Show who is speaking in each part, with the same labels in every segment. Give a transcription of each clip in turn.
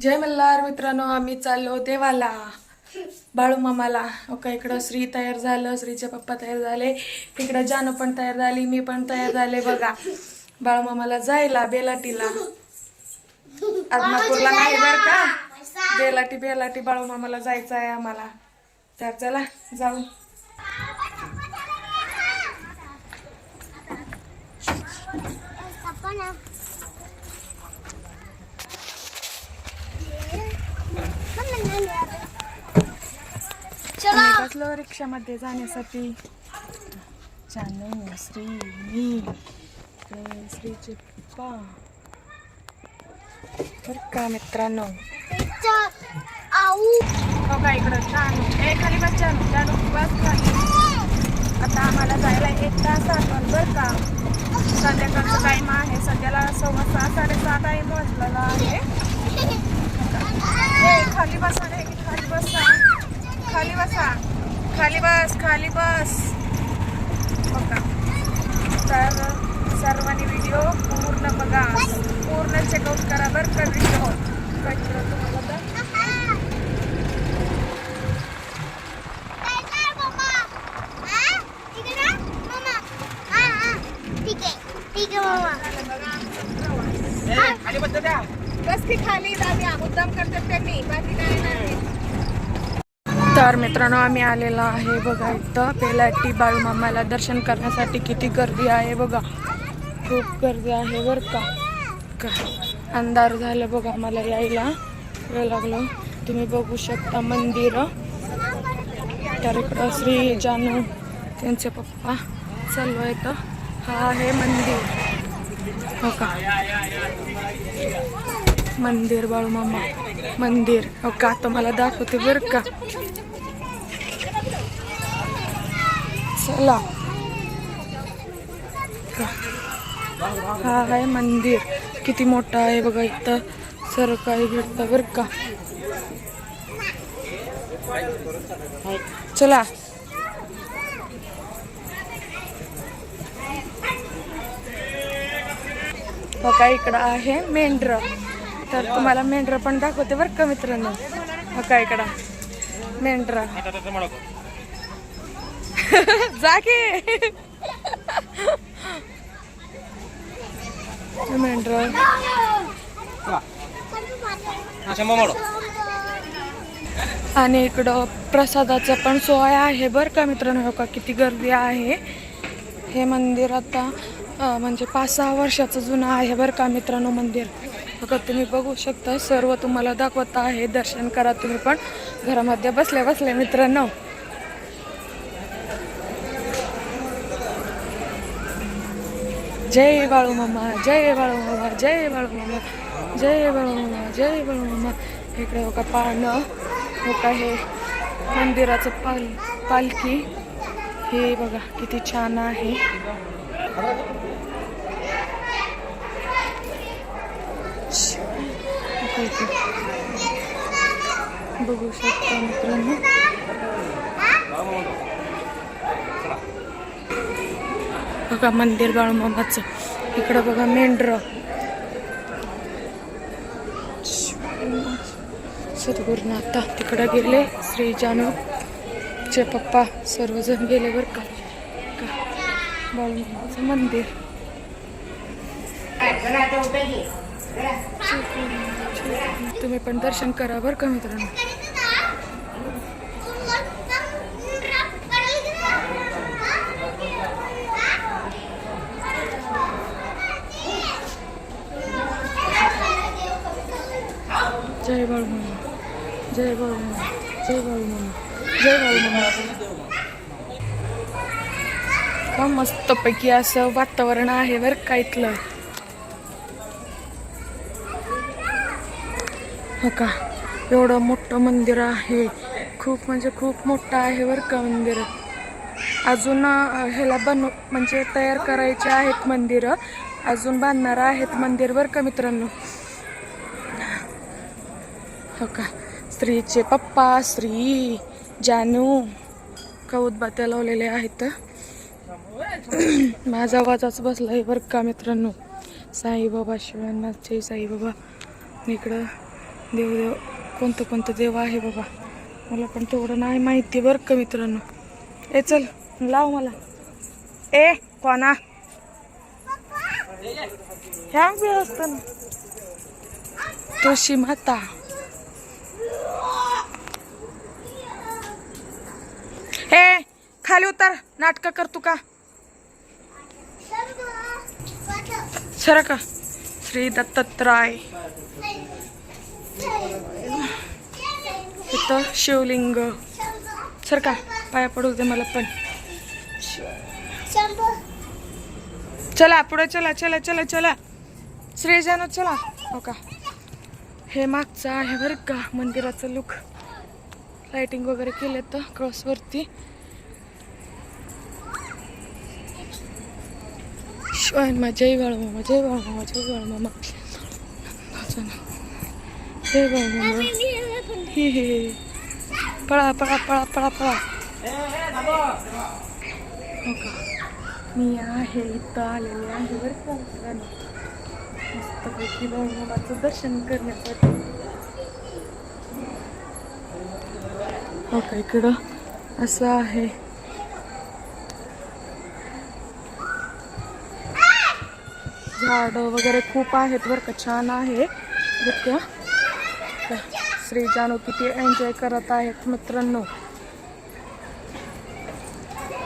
Speaker 1: जय मल्हार मित्रांनो आम्ही चाललो देवाला बाळू मामाला ओके इकडं श्री तयार झालं श्रीचे पप्पा तयार झाले इकडं जानू पण तयार झाली मी पण तयार झाले बघा बाळू मामाला जायला बेलाटीला आदमापूरला नाही बर का बेलाटी बेलाटी बाळू मामाला जायचं आहे आम्हाला तर चला जाऊ आम्ही बसलो रिक्षामध्ये जाण्यासाठी. जानू श्री मी श्रीचे पप्पा बर का मित्रांनो? बघा इकडं छान ए खाली बस जानू जानू बस खाली. आता आम्हाला जायला एक तास आपण बर का? संध्याकाळचा टाइम आहे. सध्याला सव्वा सहा वाजलेला आहे. ए खाली बसा रे खाली बसा. खाली बसा. खाली बस खाली बस. बघा. तर सर्वांनी व्हिडिओ पूर्ण बघा. पूर्ण चेकआउट करा बरं का व्हिडिओ कळलं तुम्हाला तर. बस की खाली मुद्दाम करतात त्यांनी बाकी काय नाही. तर मित्रांनो आम्ही आलेलो आहे बघा इथं. पेलाटी बाळूमामाला दर्शन करण्यासाठी किती गर्दी आहे बघा. खूप गर्दी आहे बरं का. का? अंधार झालं बघा मला यायला. वेळ लागलं. तुम्ही बघू शकता मंदिर. तर इकडं श्री जानू त्यांचे पप्पा चालू आहेत. हा आहे मंदिर. हो का? मंदिर बाळूमामा मंदिर. हो का? तुम्हाला दाखवते बरं का. चला. हा आहे मंदिर. किती मोठं आहे बघा इथं. सर्व काही भेटतं बरं का? चला. हो बघा इकडं आहे मेंढर. तर तुम्हाला मेंढर पण दाखवते बरं का मित्रांनो. हो बघा इकडं? मेंढरा. जा की. आणि इकडं प्रसादाचं पण सोय आहे बरं का मित्रांनो. हो का किती गर्दी आहे. हे मंदिर आता म्हणजे पाच सहा वर्षाचं जुनं आहे बरं का मित्रांनो मंदिर. बघा तुम्ही बघू शकता सर्व तुम्हाला दाखवत आहे. दर्शन करा तुम्ही पण. घरामध्ये बसल्या बसल्या मित्रांनो. जय बाळू मामा जय बाळू मामा जय बाळू मामा जय बाळू मामा जय बाळू मामा. इकडे हो का पाळणं हो का हे मंदिराचं पाल पालखी. हे बघा किती छान आहे. इथे. बघू शकता मित्रांनो. बघा मंदिर बाळूमामाचं. इकडं बघा मेंढर. सद्गुरुनाथा तिकडं गेले श्री जानू चे पप्पा सर्वजण गेले बरं का. का? बाळूमामाचं मंदिर. तुम्ही पण दर्शन करा बरं का मित्रांनो? जय बाळूमामा जय बाळूमामा जय बाळूमामा जय बाळूमामा. का मस्तपैकी असं वातावरण आहे बरं का इथलं? हो का एवढं मोठं मंदिर आहे. खूप म्हणजे खूप मोठं आहे बरं का मंदिर. अजून ह्याला बनव म्हणजे तयार करायचे आहेत मंदिरं. अजून बांधणार आहेत मंदिर बरं का मित्रांनो. हो का स्त्रीचे पप्पा श्री जानू का उदबात्या लावलेले आहेत. माझा आवाजाच बसला आहे बरं का मित्रांनो. साईबाबा शिवांना जय साईबाबा इकडं. देव देव. कोणतं कोणतं देव आहे बाबा? मला पण तेवढं नाही माहिती बरं का मित्रांनो. ए चल लाव मला. ए कोणा? ह्या बी असतं ना तुळशी माता. हे खाली उतर. नाटक करतो का? सर का श्री दत्तात्रय. इथं शिवलिंग. सर का? पाया पडू दे मला पण. चला पुढे चला चला चला चला. श्री चला. हो का? हे मागचं आहे बरं का मंदिराचं लुक लाइटिंग वगैरे केलं तर क्रॉसवरती शिवाय मा जय बाळ मामा जय बाळ मामा जय बाळ जय बाळ मामा हे हे हे. पळा पळा पळा पळा पळा. हो का? मी आहे इथं आलेले आहे बरं का मित्रांनो. मस्तपैकी बाळूमामाचं दर्शन करण्यासाठी. हो का इकडं? असं आहे. झाडं वगैरे खूप आहेत बरं का छान आहे. बघ श्री जानू किती एन्जॉय करत आहेत मित्रांनो.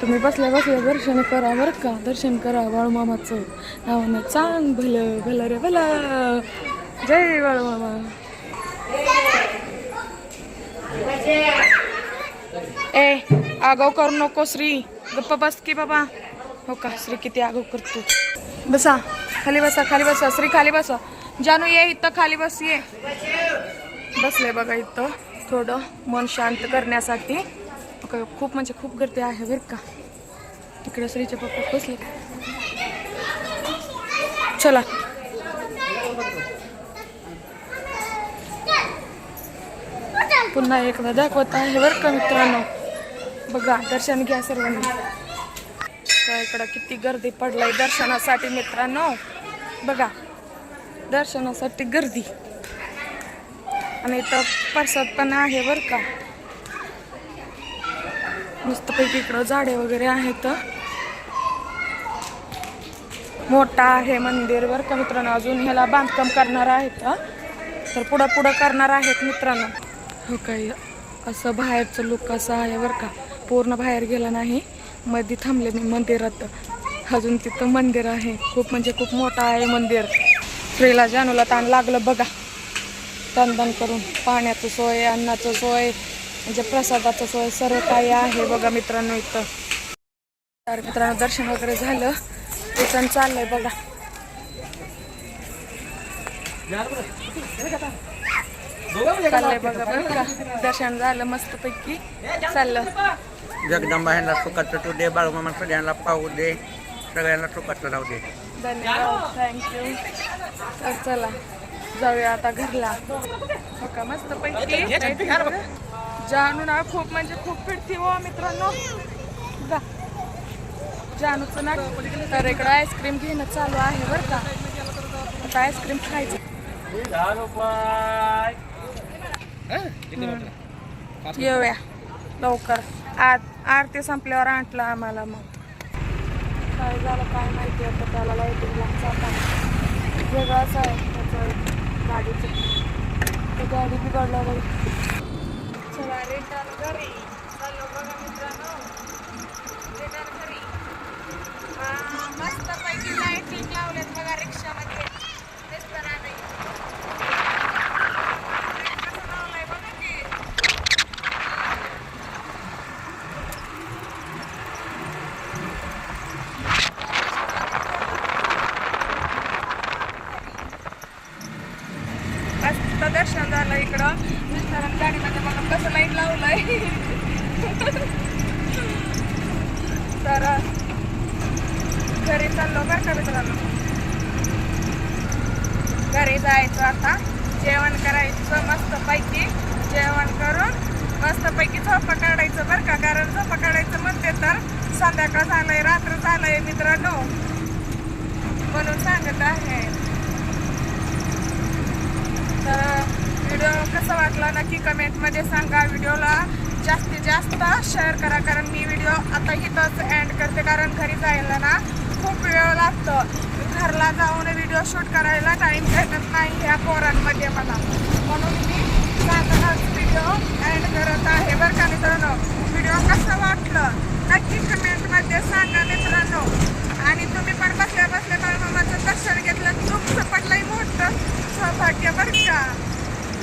Speaker 1: तुम्ही बसल्या बसल्या दर्शन करा बरं का? दर्शन करा बाळूमामाचं. नावानं चांग भलं भलं रे भलं. जय बाळूमामा. ए आगाव करू नको श्री. गप्पा बस की बाबा. हो का? श्री किती आगाव करतो. बसा. खाली बसा खाली बसा. श्री खाली बसा. जानू ये इथं खाली बस ये. बसले बघा इथं. थोडं मन शांत करण्यासाठी. खूप म्हणजे खूप गर्दी आहे बरं का. तिकडे श्रीचे पप्पा बसले. चला. पुन्हा एकदा दाखवत आहे बरं का मित्रांनो. बघा दर्शन घ्या सर्वांनी. इकडं किती गर्दी पडलाय दर्शनासाठी मित्रांनो. बघा दर्शनासाठी गर्दी. आणि इथं प्रसाद पण आहे बरं का. मस्तपैकी इकडं झाडे वगैरे आहेत. मोठा आहे मंदिर बरं का मित्रांनो. अजून ह्याला बांधकाम करणार आहेत. तर पुढं पुढं करणार आहेत मित्रांनो. हो काही असं बाहेरचं लुक असं आहे बरं का. पूर्ण बाहेर गेला नाही. मध्ये थांबले मी मंदिरात. अजून तिथं मंदिर आहे. खूप म्हणजे खूप मोठं आहे मंदिर. स्त्रीला जानूला ताण लागलं बघा. तनदन करून पाण्याचं सोय अन्नाचं सोय म्हणजे प्रसादाचं सोय सर्व काही आहे बघा मित्रांनो इथं. तर मित्रांनो दर्शन वगैरे झालं. तिथं चाललंय बघा. चाललंय बघा का. दर्शन झालं मस्तपैकी. चाललं.
Speaker 2: जगदंबा ह्यांना सुखाचं तू दे बाळूमामा सगळ्यांना पाहू दे सगळ्यांना सुखाचं राहू दे.
Speaker 1: धन्यवाद. थँक्यू तर चला. जाऊया आता घरला. हो का? मस्त पैकी. जानू ना खूप म्हणजे खूप फिरती हो मित्रांनो. जा. जानूचं ना तर इकडं आईस्क्रीम घेणं चालू आहे बरं का. आता आईस्क्रीम खायचं. येऊया लवकर. आज आरती संपल्यावर आणलं आम्हाला मग. काय झालं काय माहिती आता त्याला लाईटिंगला जाताना वेगळं असं आहे. त्याचं गाडीचं. ते गाडी बिघडलं बाई चला रिटर्न घरी. चाललो बघा मित्रांनो. रिटर्न घरी. मस्त पैकी लाईटिंग लावलेत बघा रिक्षामध्ये दिसतं ना नाही कसं लावलंय बघा की मस्त दर्शन झालं इकडं मिस्टरांनी गाडीमध्ये मला कसं लाइट लावलंय तर घरी चाललो बरं का मित्रांनो. घरी जायचं आता. जेवण करायचं मस्तपैकी. जेवण करून मस्तपैकी झोपा काढायचं बरं का. कारण झोपा काढायचं म्हणते तर संध्याकाळ झालंय रात्र झालंय मित्रांनो. म्हणून सांगत आहे. तर व्हिडिओ वाटला नक्की कमेंटमध्ये सांगा. व्हिडिओला जास्तीत जास्त शेअर करा कारण मी व्हिडिओ आता इथंच एंड करते कारण घरी जायला ना खूप वेळ लागतो. घरला जाऊन व्हिडिओ शूट करायला टाईम भेटत नाही ह्या पोरांमध्ये मला. म्हणून मी जाताना व्हिडिओ एंड करत आहे. बरं का मित्रांनो? व्हिडिओ कसं वाटलं? नक्की कमेंटमध्ये सांगा मित्रांनो. आणि तुम्ही पण बसल्या बसल्या माझं दर्शन घेतलं. तुमचं पटलंही मोठं सौभाग्य बरं का?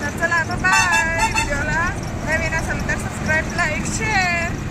Speaker 1: तर चला आता बाय व्हिडिओला नवीन असेल तर सबस्क्राईब लाईक शेअर